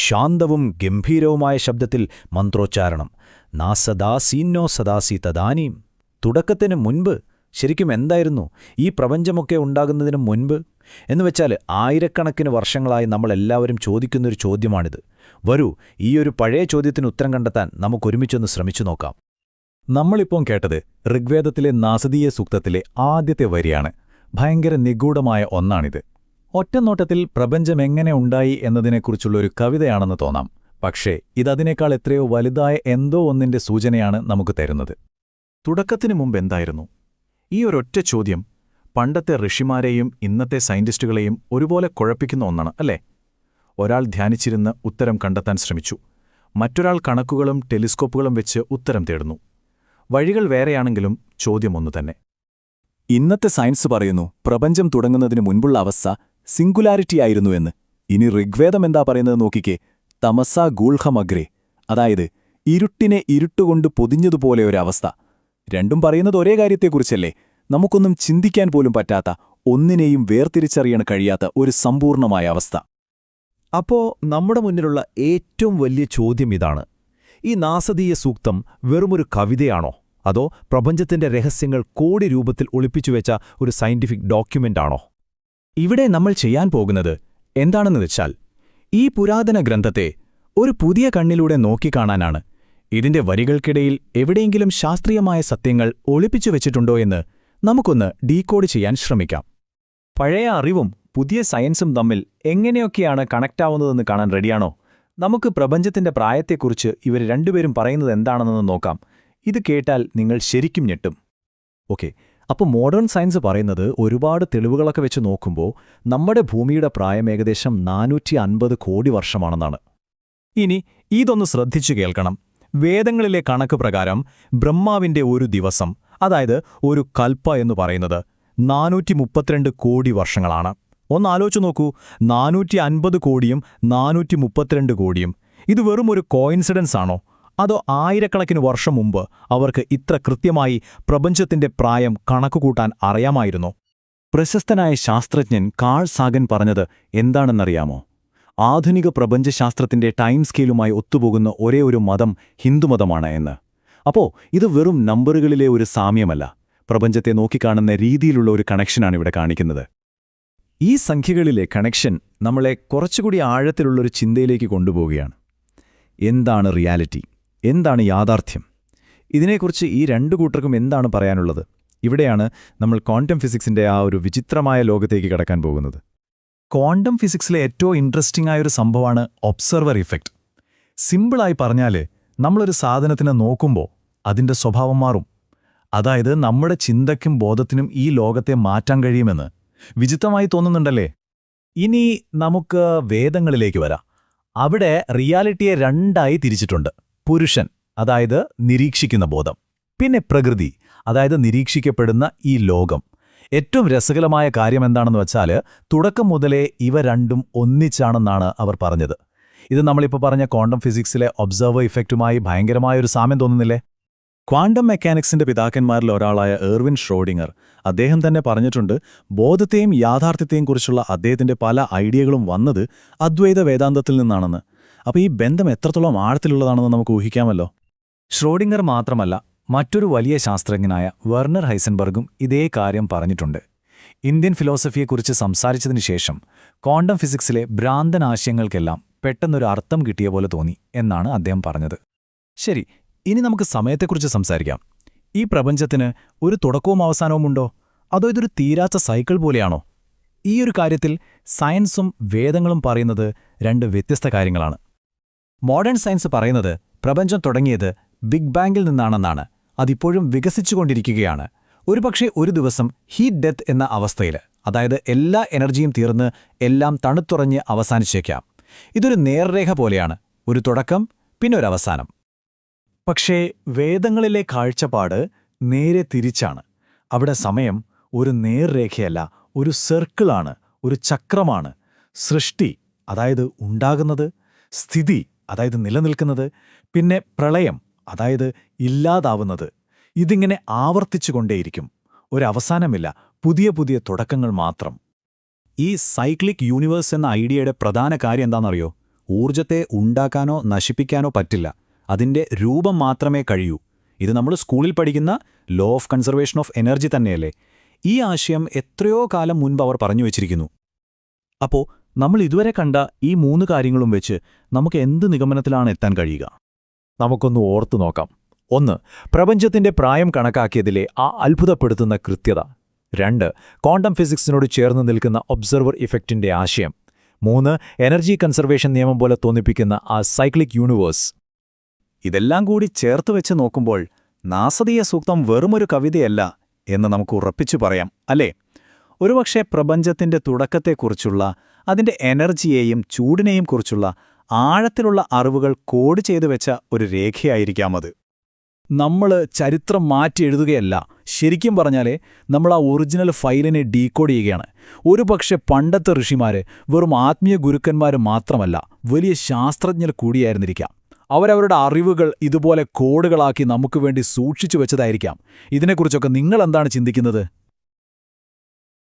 ശാന്തവും ഗംഭീരവുമായ ശബ്ദത്തിൽ മന്ത്രോച്ചാരണം നാ സദാ സീന്നോ സദാസി തദാനീം. തുടക്കത്തിന് മുൻപ് ശരിക്കും എന്തായിരുന്നു? ഈ പ്രപഞ്ചമൊക്കെ ഉണ്ടാകുന്നതിന് മുൻപ്? എന്നുവെച്ചാൽ ആയിരക്കണക്കിന് വർഷങ്ങളായി നമ്മളെല്ലാവരും ചോദിക്കുന്നൊരു ചോദ്യമാണിത്. വരൂ ഈയൊരു പഴയ ചോദ്യത്തിന് ഉത്തരം കണ്ടെത്താൻ നമുക്കൊരുമിച്ചൊന്ന് ശ്രമിച്ചു നോക്കാം. നമ്മളിപ്പോൾ കേട്ടത് ഋഗ്വേദത്തിലെ നാസദീയ സൂക്തത്തിലെ ആദ്യത്തെ വരിയാണ്. ഭയങ്കര നിഗൂഢമായ ഒന്നാണിത്. ഒറ്റനോട്ടത്തിൽ പ്രപഞ്ചം എങ്ങനെ ഉണ്ടായി എന്നതിനെക്കുറിച്ചുള്ള ഒരു കവിതയാണെന്ന് തോന്നാം. പക്ഷേ ഇതതിനേക്കാൾ എത്രയോ വലുതായ എന്തോ ഒന്നിന്റെ സൂചനയാണ് നമുക്ക് തരുന്നത്. തുടക്കത്തിനു മുമ്പ് എന്തായിരുന്നു? ഈ ഒരൊറ്റ ചോദ്യം പണ്ടത്തെ ഋഷിമാരെയും ഇന്നത്തെ സയന്റിസ്റ്റുകളെയും ഒരുപോലെ കുഴപ്പിക്കുന്ന ഒന്നാണ് അല്ലേ? ഒരാൾ ധ്യാനിച്ചിരുന്ന് ഉത്തരം കണ്ടെത്താൻ ശ്രമിച്ചു. മറ്റൊരാൾ കണക്കുകളും ടെലിസ്കോപ്പുകളും വെച്ച് ഉത്തരം തേടുന്നു. വഴികൾ വേറെയാണെങ്കിലും ചോദ്യം ഒന്നു തന്നെ. ഇന്നത്തെ സയൻസ് പറയുന്നു പ്രപഞ്ചം തുടങ്ങുന്നതിന് മുൻപുള്ള അവസ്ഥ സിംഗുലാരിറ്റി ആയിരുന്നു എന്ന്. ഇനി ഋഗ്വേദം എന്താ പറയുന്നത് നോക്കിക്കേ. തമസ ഗൂൾഹമഗ്രേ അതായത് ഇരുട്ടിനെ ഇരുട്ടുകൊണ്ട് പൊതിഞ്ഞതുപോലെ ഒരവസ്ഥ. രണ്ടും പറയുന്നത് ഒരേ കാര്യത്തെക്കുറിച്ചല്ലേ. നമുക്കൊന്നും ചിന്തിക്കാൻ പോലും പറ്റാത്ത ഒന്നിനെയും വേർതിരിച്ചറിയാൻ കഴിയാത്ത ഒരു സമ്പൂർണമായ അവസ്ഥ. അപ്പോ നമ്മുടെ മുന്നിലുള്ള ഏറ്റവും വലിയ ചോദ്യം ഇതാണ്. ഈ നാസദീയ സൂക്തം വെറുമൊരു കവിതയാണോ? അതോ പ്രപഞ്ചത്തിന്റെ രഹസ്യങ്ങൾ കോടി രൂപത്തിൽ ഒളിപ്പിച്ചുവെച്ച ഒരു സയന്റിഫിക് ഡോക്യുമെന്റാണോ ഇവിടെ നമ്മൾ ചെയ്യാൻ പോകുന്നത് എന്താണെന്ന് വെച്ചാൽ ഈ പുരാതന ഗ്രന്ഥത്തെ ഒരു പുതിയ കണ്ണിലൂടെ നോക്കിക്കാണാനാണ് ഇതിന്റെ വരികൾക്കിടയിൽ എവിടെയെങ്കിലും ശാസ്ത്രീയമായ സത്യങ്ങൾ ഒളിപ്പിച്ചു വെച്ചിട്ടുണ്ടോ എന്ന് നമുക്കൊന്ന് ഡീകോഡ് ചെയ്യാൻ ശ്രമിക്കാം. പഴയ അറിവും പുതിയ സയൻസും തമ്മിൽ എങ്ങനെയൊക്കെയാണ് കണക്റ്റാവുന്നതെന്ന് കാണാൻ റെഡിയാണോ? നമുക്ക് പ്രപഞ്ചത്തിന്റെ പ്രായത്തെക്കുറിച്ച് ഇവർ രണ്ടുപേരും പറയുന്നത് എന്താണെന്ന് നോക്കാം. ഇത് കേട്ടാൽ നിങ്ങൾ ശരിക്കും ഞെട്ടും. ഓക്കെ അപ്പോൾ മോഡേൺ സയൻസ് പറയുന്നത് ഒരുപാട് തെളിവുകളൊക്കെ വെച്ച് നോക്കുമ്പോൾ നമ്മുടെ ഭൂമിയുടെ പ്രായം ഏകദേശം നാനൂറ്റി അൻപത് കോടി വർഷമാണെന്നാണ്. ഇനി ഇതൊന്ന് ശ്രദ്ധിച്ചു കേൾക്കണം. വേദങ്ങളിലെ കണക്ക് പ്രകാരം ബ്രഹ്മാവിന്റെ ഒരു ദിവസം അതായത് ഒരു കൽപ്പ എന്ന് പറയുന്നത് നാനൂറ്റി മുപ്പത്തിരണ്ട് കോടി വർഷങ്ങളാണ്. ഒന്ന് ആലോചിച്ച് നോക്കൂ നാനൂറ്റി അൻപത് കോടിയും നാനൂറ്റി മുപ്പത്തിരണ്ട് കോടിയും. ഇത് വെറും ഒരു കോയിൻസിഡൻസ് ആണോ? അതോ ആയിരക്കണക്കിന് വർഷം മുമ്പ് അവർക്ക് ഇത്ര കൃത്യമായി പ്രപഞ്ചത്തിന്റെ പ്രായം കണക്കുകൂട്ടാൻ അറിയാമായിരുന്നോ? പ്രശസ്തനായ ശാസ്ത്രജ്ഞൻ കാൾ സാഗൻ പറഞ്ഞത് എന്താണെന്നറിയാമോ? ആധുനിക പ്രപഞ്ചശാസ്ത്രത്തിന്റെ ടൈം സ്കെയിലുമായി ഒത്തുപോകുന്ന ഒരേ ഒരു മതം ഹിന്ദുമതമാണ് എന്ന്. അപ്പോ ഇത് വെറും നമ്പറുകളിലെ ഒരു സാമ്യമല്ല. പ്രപഞ്ചത്തെ നോക്കിക്കാണുന്ന രീതിയിലുള്ള ഒരു കണക്ഷനാണ് ഇവിടെ കാണിക്കുന്നത്. ഈ സംഖ്യകളിലെ കണക്ഷൻ നമ്മളെ കുറച്ചുകൂടി ആഴത്തിലുള്ളൊരു ചിന്തയിലേക്ക് കൊണ്ടുപോവുകയാണ്. എന്താണ് റിയാലിറ്റി? എന്താണ് യാഥാർത്ഥ്യം? ഇതിനെക്കുറിച്ച് ഈ രണ്ടു കൂട്ടർക്കും എന്താണ് പറയാനുള്ളത്? ഇവിടെയാണ് നമ്മൾ ക്വാണ്ടം ഫിസിക്സിന്റെ ആ ഒരു വിചിത്രമായ ലോകത്തേക്ക് കടക്കാൻ പോകുന്നത്. ക്വാണ്ടം ഫിസിക്സിലെ ഏറ്റവും ഇൻട്രസ്റ്റിംഗ് ആയൊരു സംഭവമാണ് ഒബ്സർവർ ഇഫക്റ്റ് സിമ്പിളായി പറഞ്ഞാൽ നമ്മളൊരു സാധനത്തിനെ നോക്കുമ്പോൾ അതിന്റെ സ്വഭാവം മാറും. അതായത് നമ്മുടെ ചിന്തയ്ക്കും ബോധത്തിനും ഈ ലോകത്തെ മാറ്റാൻ കഴിയുമെന്ന് വിചിത്രമായി തോന്നുന്നുണ്ടല്ലേ? ഇനി നമുക്ക് വേദങ്ങളിലേക്ക് വരാം. അവിടെ റിയാലിറ്റിയെ രണ്ടായി തിരിച്ചിട്ടുണ്ട്. പുരുഷൻ അതായത് നിരീക്ഷിക്കുന്ന ബോധം. പിന്നെ പ്രകൃതി അതായത് നിരീക്ഷിക്കപ്പെടുന്ന ഈ ലോകം. ഏറ്റവും രസകരമായ കാര്യം എന്താണെന്ന് വെച്ചാൽ തുടക്കം മുതലേ ഇവ രണ്ടും ഒന്നിച്ചാണെന്നാണ് അവർ പറഞ്ഞത്. ഇത് നമ്മളിപ്പോൾ പറഞ്ഞ ക്വാണ്ടം ഫിസിക്സിലെ ഒബ്സർവർ ഇഫക്റ്റുമായി ഭയങ്കരമായ ഒരു സാമ്യം തോന്നുന്നില്ലേ? ക്വാണ്ടം മെക്കാനിക്സിന്റെ പിതാക്കന്മാരിൽ ഒരാളായ എർവിൻ ഷ്രോഡിങ്ങർ അദ്ദേഹം തന്നെ പറഞ്ഞിട്ടുണ്ട് ബോധത്തെയും യാഥാർത്ഥ്യത്തെയും കുറിച്ചുള്ള അദ്ദേഹത്തിന്റെ പല ഐഡിയകളും വന്നത് അദ്വൈത വേദാന്തത്തിൽ നിന്നാണെന്ന്. അപ്പോൾ ഈ ബന്ധം എത്രത്തോളം ആഴത്തിലുള്ളതാണെന്ന് നമുക്ക് ഊഹിക്കാമല്ലോ. ഷ്രോഡിംഗർ മാത്രമല്ല മറ്റൊരു വലിയ ശാസ്ത്രജ്ഞനായ വെർണർ ഹൈസൻബർഗും ഇതേ കാര്യം പറഞ്ഞിട്ടുണ്ട്. ഇന്ത്യൻ ഫിലോസഫിയെക്കുറിച്ച് സംസാരിച്ചതിനു ശേഷം ക്വാണ്ടം ഫിസിക്സിലെ ഭ്രാന്തൻ ആശയങ്ങൾക്കെല്ലാം പെട്ടെന്നൊരു അർത്ഥം കിട്ടിയ പോലെ തോന്നി എന്നാണ് അദ്ദേഹം പറഞ്ഞത്. ശരി ഇനി നമുക്ക് സമയത്തെക്കുറിച്ച് സംസാരിക്കാം. ഈ പ്രപഞ്ചത്തിന് ഒരു തുടക്കവും അവസാനവുമുണ്ടോ അതോ ഇതൊരു തീരാത്ത സൈക്കിൾ പോലെയാണോ? ഈ ഒരു കാര്യത്തിൽ സയൻസും വേദങ്ങളും പറയുന്നത് രണ്ട് വ്യത്യസ്ത കാര്യങ്ങളാണ്. മോഡേൺ സയൻസ് പറയുന്നത് പ്രപഞ്ചം തുടങ്ങിയത് ബിഗ് ബാങ്കിൽ നിന്നാണെന്നാണ്. അതിപ്പോഴും വികസിച്ചുകൊണ്ടിരിക്കുകയാണ്. ഒരുപക്ഷെ ഒരു ദിവസം ഹീറ്റ് ഡെത്ത് എന്ന അവസ്ഥയിൽ അതായത് എല്ലാ എനർജിയും തീർന്ന് എല്ലാം തണുത്തുറഞ്ഞ് അവസാനിച്ചേക്കാം. ഇതൊരു നേർരേഖ പോലെയാണ്. ഒരു തുടക്കം പിന്നെ ഒരു അവസാനം. പക്ഷേ വേദങ്ങളിലെ കാഴ്ചപ്പാട് നേരെ തിരിച്ചാണ്. അവിടെ സമയം ഒരു നേർരേഖയല്ല ഒരു സർക്കിളാണ് ഒരു ചക്രമാണ്. സൃഷ്ടി അതായത് ഉണ്ടാകുന്നത് സ്ഥിതി അതായത് നിലനിൽക്കുന്നത് പിന്നെ പ്രളയം അതായത് ഇല്ലാതാവുന്നത്. ഇതിങ്ങനെ ആവർത്തിച്ചുകൊണ്ടേയിരിക്കും. ഒരവസാനമില്ല പുതിയ പുതിയ തുടക്കങ്ങൾ മാത്രം. ഈ സൈക്ലിക് യൂണിവേഴ്സ് എന്ന ഐഡിയയുടെ പ്രധാന കാര്യം എന്താണെന്നറിയോ? ഊർജത്തെ ഉണ്ടാക്കാനോ നശിപ്പിക്കാനോ പറ്റില്ല. അതിന്റെ രൂപം മാത്രമേ കഴിയൂ. ഇത് നമ്മൾ സ്കൂളിൽ പഠിക്കുന്ന law of conservation of energy തന്നെയല്ലേ? ഈ ആശയം എത്രയോ കാലം മുൻപ് അവർ പറഞ്ഞു വച്ചിരിക്കുന്നു. അപ്പോ നമ്മൾ ഇതുവരെ കണ്ട ഈ മൂന്ന് കാര്യങ്ങളും വെച്ച് നമുക്ക് എന്ത് നിഗമനത്തിലാണ് എത്താൻ കഴിയുക? നമുക്കൊന്ന് ഓർത്തു നോക്കാം. ഒന്ന് പ്രപഞ്ചത്തിന്റെ പ്രായം കണക്കാക്കിയതിലെ ആ അത്ഭുതപ്പെടുത്തുന്ന കൃത്യത. രണ്ട് ക്വാണ്ടം ഫിസിക്സിനോട് ചേർന്ന് നിൽക്കുന്ന ഒബ്സർവർ ഇഫക്റ്റിന്റെ ആശയം. മൂന്ന് എനർജി കൺസർവേഷൻ നിയമം പോലെ തോന്നിപ്പിക്കുന്ന ആ സൈക്ലിക് യൂണിവേഴ്സ്. ഇതെല്ലാം കൂടി ചേർത്ത് വെച്ച് നോക്കുമ്പോൾ നാസതീയ സൂക്തം വെറുമൊരു കവിതയല്ല എന്ന് നമുക്ക് ഉറപ്പിച്ചു പറയാം അല്ലേ? ഒരുപക്ഷെ പ്രപഞ്ചത്തിന്റെ തുടക്കത്തെക്കുറിച്ചുള്ള അതിന്റെ എനർജിയെയും ചൂടിനെയും കുറിച്ചുള്ള ആഴത്തിലുള്ള അറിവുകൾ കോഡ് ചെയ്തു വെച്ച ഒരു രേഖയായിരിക്കാം അത്. നമ്മൾ ചരിത്രം മാറ്റി എഴുതുകയല്ല ശരിക്കും പറഞ്ഞാൽ നമ്മൾ ആ ഒറിജിനൽ ഫയലിനെ ഡീകോഡ് ചെയ്യുകയാണ്. ഒരു പക്ഷെ പണ്ടത്തെ ഋഷിമാര് വെറും ആത്മീയ ഗുരുക്കന്മാർ മാത്രമല്ല വലിയ ശാസ്ത്രജ്ഞർ കൂടിയായിരുന്നിരിക്കാം. അവരവരുടെ അറിവുകൾ ഇതുപോലെ കോഡുകളാക്കി നമുക്ക് വേണ്ടി സൂക്ഷിച്ചു വെച്ചതായിരിക്കാം. ഇതിനെക്കുറിച്ചൊക്കെ നിങ്ങൾ എന്താണ് ചിന്തിക്കുന്നത്?